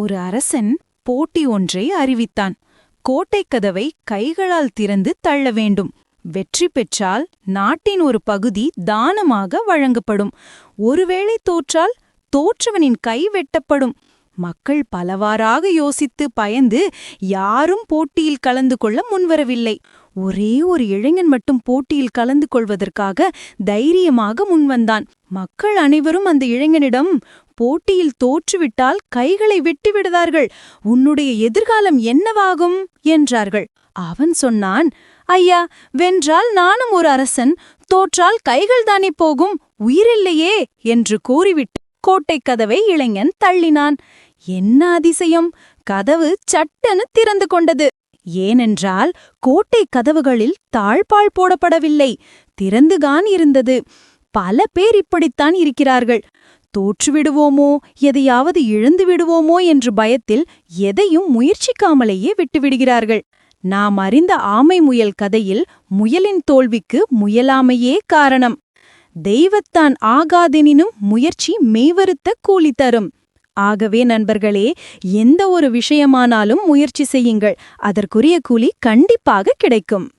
ஒரு அரசன் போட்டி ஒன்றை அறிவித்தான். கோட்டைக் கதவை கைகளால் திறந்து தள்ள வேண்டும். வெற்றி பெற்றால் நாட்டின் ஒரு பகுதி தானமாக வழங்கப்படும். ஒருவேளை தோற்றால் தோற்றவனின் கை வெட்டப்படும். மக்கள் பலவாறாக யோசித்து பயந்து யாரும் போட்டியில் கலந்து கொள்ள முன்வரவில்லை. ஒரே ஒரு இளைஞன் மட்டும் போட்டியில் கலந்து கொள்வதற்காக தைரியமாக முன்வந்தான். மக்கள் அனைவரும் அந்த இளைஞனிடம் போட்டியில் தோற்றுவிட்டால் கைகளை வெட்டிவிடுதார்கள். உன்னுடைய எதிர்காலம் என்னவாகும்? என்றார்கள். அவன் சொன்னான் ஐயா வென்றால் நானும் ஒரு அரசன். தோற்றால் கைகள் தானே போகும். உயிரில்லையே என்று கூறிவிட்டு கோட்டைக் கதவை இளைஞன் தள்ளினான். என்ன அதிசயம்? கதவு சட்டென திறந்து கொண்டது. ஏனென்றால் கோட்டைக் கதவுகளில் தாழ்பால் போடப்படவில்லை. திறந்துகான் இருந்தது. பல பேர் இப்படித்தான் இருக்கிறார்கள். தோற்றுவிடுவோமோ? எதையாவது இழந்து விடுவோமோ என்று பயத்தில் எதையும் முயற்சிக்காமலேயே விட்டுவிடுகிறார்கள். நாம் அறிந்த ஆமை முயல் கதையில் முயலின் தோல்விக்கு முயலாமையே காரணம். தெய்வத்தான் ஆகாதெனினும் முயற்சி மெய்வருத்த கூலி தரும். ஆகவே நண்பர்களே எந்த ஒரு விஷயமானாலும் முயற்சி செய்யுங்கள். அதற்குரிய கூலி கண்டிப்பாக கிடைக்கும்.